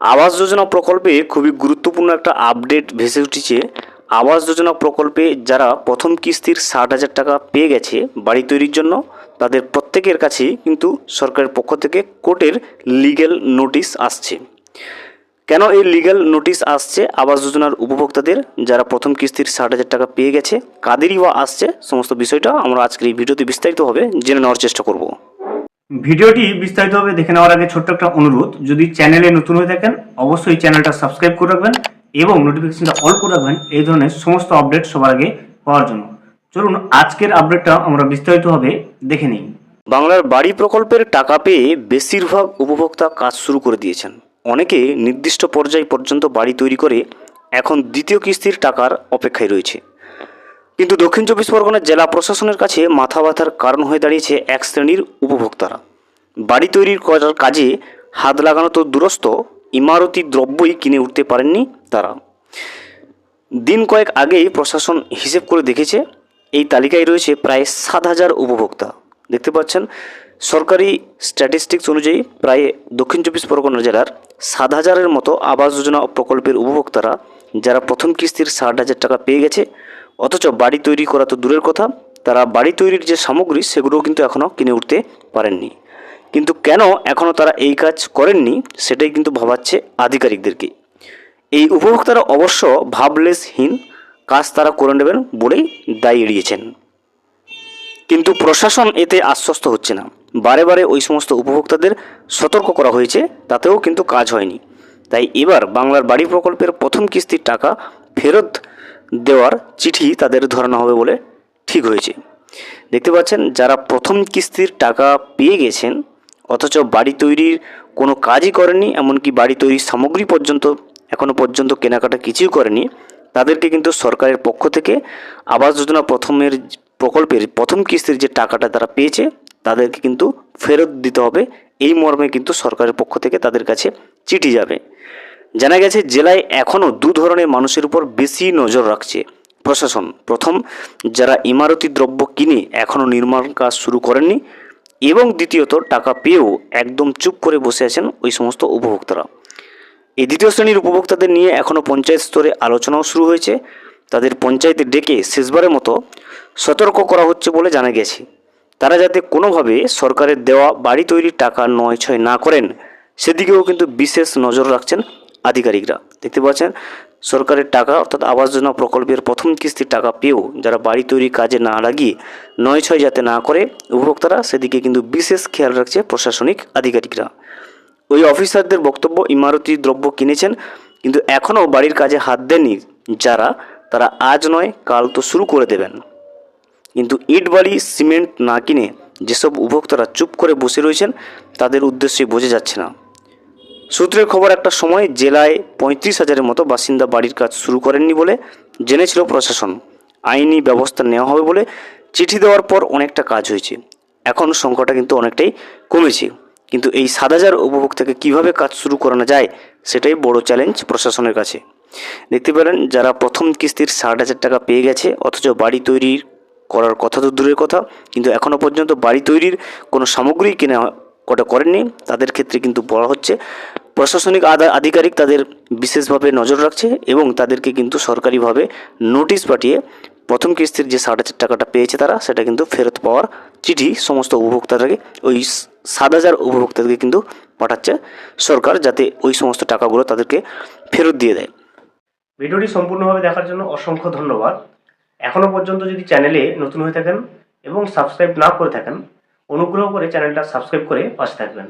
আবাস যোজনা প্রকল্পে খুবই গুরুত্বপূর্ণ একটা আপডেট ভেসে উঠেছে। আবাস যোজনা প্রকল্পে যারা প্রথম কিস্তির ষাট হাজার টাকা পেয়ে গেছে বাড়ি তৈরির জন্য, তাদের প্রত্যেকের কাছে কিন্তু সরকারের পক্ষ থেকে কোর্টের লিগ্যাল নোটিশ আসছে। কেন এই লিগ্যাল নোটিশ আসছে? আবাস যোজনার উপভোক্তাদের যারা প্রথম কিস্তির ষাট হাজার টাকা পেয়ে গেছে, কাদেরই বা আসছে? সমস্ত বিষয়টা আমরা আজকের এই ভিডিওতে বিস্তারিতভাবে জেনে নেওয়ার চেষ্টা করব। ভিডিওটি বিস্তারিতভাবে দেখে নেওয়ার আগে ছোট্ট একটা অনুরোধ, যদি চ্যানেলে নতুন হয়ে থাকেন, অবশ্যই চ্যানেলটা সাবস্ক্রাইব করে রাখবেন এবং নোটিফিকেশনটা অল করে রাখবেন, এই ধরনের সমস্ত আপডেট সবার আগে পাওয়ার জন্য। চলুন, আজকের আপডেটটা আমরা বিস্তারিতভাবে দেখে নিই। বাংলার বাড়ি প্রকল্পের টাকা পেয়ে বেশিরভাগ উপভোক্তা কাজ শুরু করে দিয়েছেন। অনেকে নির্দিষ্ট পর্যায় পর্যন্ত বাড়ি তৈরি করে এখন দ্বিতীয় কিস্তির টাকার অপেক্ষায় রয়েছে। কিন্তু দক্ষিণ চব্বিশ পরগনার জেলা প্রশাসনের কাছে মাথা ব্যথার কারণ হয়ে দাঁড়িয়েছে এক শ্রেণির উপভোক্তারা। বাড়ি তৈরির করার কাজে হাত লাগানো তো দূরস্থ ইমারতি দ্রব্যই কিনে উঠতে পারেননি তারা। দিন কয়েক আগেই প্রশাসন হিসেব করে দেখেছে, এই তালিকায় রয়েছে প্রায় সাত হাজার উপভোক্তা। দেখতে পাচ্ছেন, সরকারি স্ট্যাটিস্টিক্স অনুযায়ী প্রায় দক্ষিণ চব্বিশ পরগনা জেলার সাত হাজারের মতো আবাস যোজনা প্রকল্পের উপভোক্তারা, যারা প্রথম কিস্তির ষাট হাজার টাকা পেয়ে গেছে অথচ বাড়ি তৈরি করা তো দূরের কথা, তারা বাড়ি তৈরির যে সামগ্রী, সেগুলোও কিন্তু এখনও কিনে উঠতে পারেননি। কিন্তু কেন এখনও তারা এই কাজ করেননি, সেটাই কিন্তু ভাবাচ্ছে আধিকারিকদেরকে। এই উপভোক্তারা অবশ্য ভাবলেসহীন কাজ তারা করে নেবেন বলেই দায়ী এড়িয়েছেন। কিন্তু প্রশাসন এতে আশ্বস্ত হচ্ছে না। বারে বারে ওই সমস্ত উপভোক্তাদের সতর্ক করা হয়েছে, তাতেও কিন্তু কাজ হয়নি। তাই এবার বাংলার বাড়ি প্রকল্পের প্রথম কিস্তির টাকা ফেরত দেওয়ার চিঠি তাদের ধরানো হবে বলে ঠিক হয়েছে। দেখতে পাচ্ছেন, যারা প্রথম কিস্তির টাকা পেয়ে গেছেন, অথচ বাড়ি তৈরির কোনো কাজই করেনি এমনকি বাড়ি তৈরির সামগ্রী পর্যন্ত এখনও পর্যন্ত কেনাকাটা কিছুই করেনি তাদেরকে কিন্তু সরকারের পক্ষ থেকে আবাস যোজনা প্রথমের প্রকল্পের প্রথম কিস্তির যে টাকাটা তারা পেয়েছে, তাদেরকে কিন্তু ফেরত দিতে হবে। এই মর্মে কিন্তু সরকারের পক্ষ থেকে তাদের কাছে চিঠি যাবে। জানা গেছে, জেলায় এখনও দু ধরনের মানুষের উপর বেশি নজর রাখছে। প্রশাসন, প্রথম, যারা ইমারতি দ্রব্য কিনে এখনও নির্মাণ কাজ শুরু করেননি এবং দ্বিতীয়ত, টাকা পেয়েও একদম চুপ করে বসে আছেন ওই সমস্ত উপভোক্তারা। এই দ্বিতীয় শ্রেণির উপভোক্তাদের নিয়ে এখনও পঞ্চায়েত স্তরে আলোচনাও শুরু হয়েছে। তাদের পঞ্চায়েতে ডেকে শেষবারের মতো সতর্ক করা হচ্ছে বলে জানা গেছে। তারা যাতে কোনোভাবে সরকারের দেওয়া বাড়ি তৈরির টাকা নয় ছয় না করেন, সেদিকেও কিন্তু বিশেষ নজর রাখছেন আধিকারিকরা। দেখতে পাচ্ছেন, সরকারের টাকা অর্থাৎ আবাস যোজনা প্রকল্পের প্রথম কিস্তির টাকা পেয়েও যারা বাড়ি তৈরির কাজে না লাগিয়ে নয় ছয় যাতে না করে, উপভোক্তারা সেদিকে কিন্তু বিশেষ খেয়াল রাখছে প্রশাসনিক আধিকারিকরা। ওই অফিসারদের বক্তব্য, ইমারতি দ্রব্য কিনেছেন, কিন্তু এখনও বাড়ির কাজে হাত দেননি যারা, তারা আজ নয়, কাল তো শুরু করে দেবেন। কিন্তু ইট বালি, সিমেন্ট না কিনে যেসব উপভোক্তারা চুপ করে বসে রয়েছেন, তাদের উদ্দেশ্যে বোঝা যাচ্ছে না। সূত্রের খবর, একটা সময় জেলায় পঁয়ত্রিশ হাজারের মতো বাসিন্দা বাড়ির কাজ শুরু করেননি বলে জেনেছিল প্রশাসন। আইনি ব্যবস্থা নেওয়া হবে বলে চিঠি দেওয়ার পর অনেকটা কাজ হয়েছে। এখন সংখ্যাটা কিন্তু অনেকটাই কমেছে। কিন্তু এই সাত হাজার উপভোক্তাকে কীভাবে কাজ শুরু করানো যায়, সেটাই বড় চ্যালেঞ্জ প্রশাসনের কাছে। দেখতে পেলেন, যারা প্রথম কিস্তির ষাট হাজার টাকা পেয়ে গেছে, অথচ বাড়ি তৈরির করার কথা তো দূরের কথা, কিন্তু এখনও পর্যন্ত বাড়ি তৈরির কোনো সামগ্রী কেনা কটা করেননি, তাদের ক্ষেত্রে কিন্তু বলা হচ্ছে প্রশাসনিক আধা- আধিকারিক তাদের বিশেষভাবে নজর রাখছে এবং তাদেরকে কিন্তু সরকারিভাবে নোটিশ পাঠিয়ে প্রথম কিস্তির যে ষাট হাজার টাকাটা পেয়েছে তারা, সেটা কিন্তু ফেরত পাওয়ার চিঠি সমস্ত উপভোক্তাদেরকে, ওই সাত হাজার উপভোক্তাদেরকে কিন্তু পাঠাচ্ছে সরকার যাতে ওই সমস্ত টাকাগুলো তাদেরকে ফেরত দিয়ে দেয়। ভিডিওটি সম্পূর্ণভাবে দেখার জন্য অসংখ্য ধন্যবাদ। এখনও পর্যন্ত যদি চ্যানেলে নতুন হয়ে থাকেন এবং সাবস্ক্রাইব না করে থাকেন, অনুগ্রহ করে চ্যানেলটা সাবস্ক্রাইব করে পাশে থাকবেন।